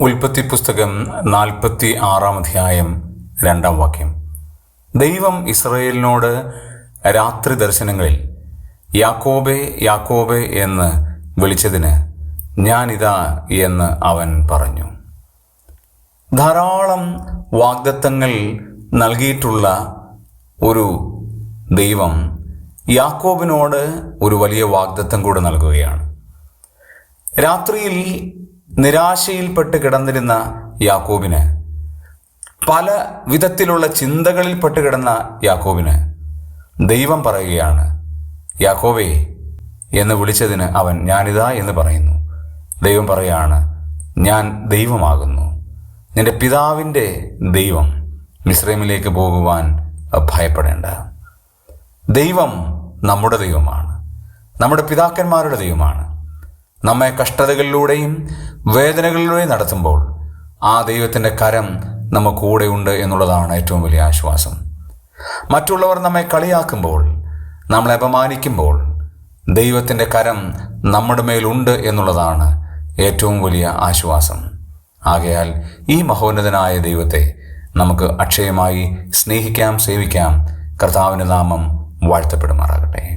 ഉൽപ്പത്തി പുസ്തകം നാൽപ്പത്തി ആറാം അധ്യായം രണ്ടാം വാക്യം. ദൈവം ഇസ്രയേലിനോട് രാത്രി ദർശനങ്ങളിൽ യാക്കോബെ യാക്കോബെ എന്ന് വിളിച്ചതിന് ഞാനിതാ എന്ന് അവൻ പറഞ്ഞു. ധാരാളം വാഗ്ദത്തങ്ങൾ നൽകിയിട്ടുള്ള ഒരു ദൈവം യാക്കോബിനോട് ഒരു വലിയ വാഗ്ദത്തം കൂടെ നൽകുകയാണ്. രാത്രിയിൽ നിരാശയിൽപ്പെട്ട് കിടന്നിരുന്ന യാക്കോബിന് പല വിധത്തിലുള്ള ചിന്തകളിൽപ്പെട്ട് കിടന്ന യാക്കോബിന് ദൈവം പറയുകയാണ് യാക്കോബേ എന്ന് വിളിച്ചതിന് അവൻ ഞാനിതാ എന്ന് പറയുന്നു. ദൈവം പറയാണ് ഞാൻ ദൈവമാകുന്നു. നിന്റെ പിതാവിന്റെ ദൈവം മിശ്രമിലേക്ക് പോകുവാൻ ഭയപ്പെടേണ്ട. ദൈവം നമ്മുടെ ദൈവമാണ്. നമ്മുടെ പിതാക്കന്മാരുടെ ദൈവമാണ്. നമ്മെ കഷ്ടതകളിലൂടെയും വേദനകളിലൂടെയും നടത്തുമ്പോൾ ആ ദൈവത്തിന്റെ കരം നമുക്ക് കൂടെയുണ്ട് എന്നുള്ളതാണ് ഏറ്റവും വലിയ ആശ്വാസം. മറ്റുള്ളവർ നമ്മെ കളിയാക്കുമ്പോൾ നമ്മളെ അപമാനിക്കുമ്പോൾ ദൈവത്തിന്റെ കരം നമ്മുടെ മേലുണ്ട് എന്നുള്ളതാണ് ഏറ്റവും വലിയ ആശ്വാസം. ആകയാൽ ഈ മഹോന്നതനായ ദൈവത്തെ നമുക്ക് അക്ഷയമായി സ്നേഹിക്കാം സേവിക്കാം. കർത്താവിന്റെ നാമം വാഴ്ത്തപ്പെടുമാറാകട്ടെ.